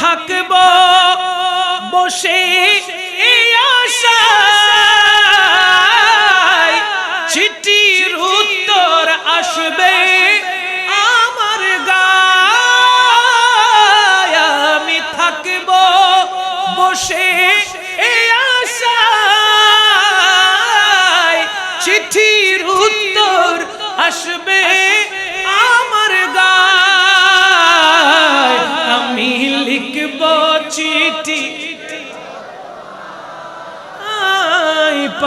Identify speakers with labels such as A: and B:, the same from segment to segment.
A: থাকব বসে চিঠির উত্তর আসবে আমার গায়। আমি থাকব বসে চিঠির উত্তর আসবে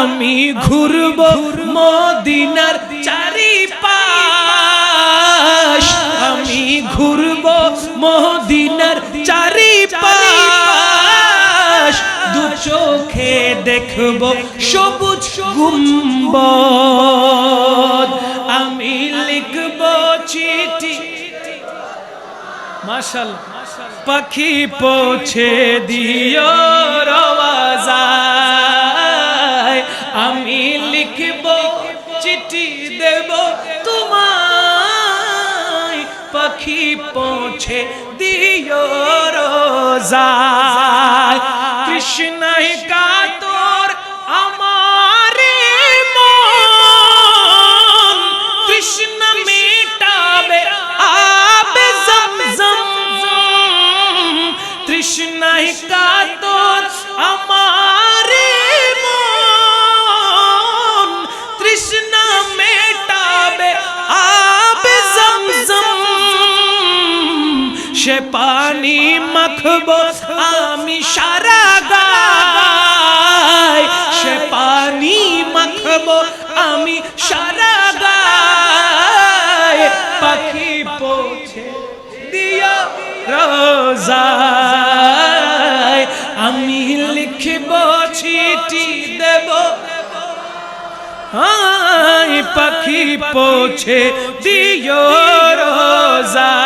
A: আমি ঘুরব মদিনার চারিপাশ। আমি ঘুরব মদিনার দু চোখে দেখব সবুজ গুম্বদ। আমি লিখব চিঠি। মাশাল, পাখি পৌঁছে দিও রওয়াজায় পাখি পৌঁছে দিও রোজা কৃষ্ণ কাতর সে পানি মাখব, আমি সারা গায়। সে পানি মাখব, আমি সারা গায়। পাখি পৌঁছে দিয়া রোজায়। আমি লিখব, চিঠি দেব। পাখি পৌঁছে দিও রোজায়।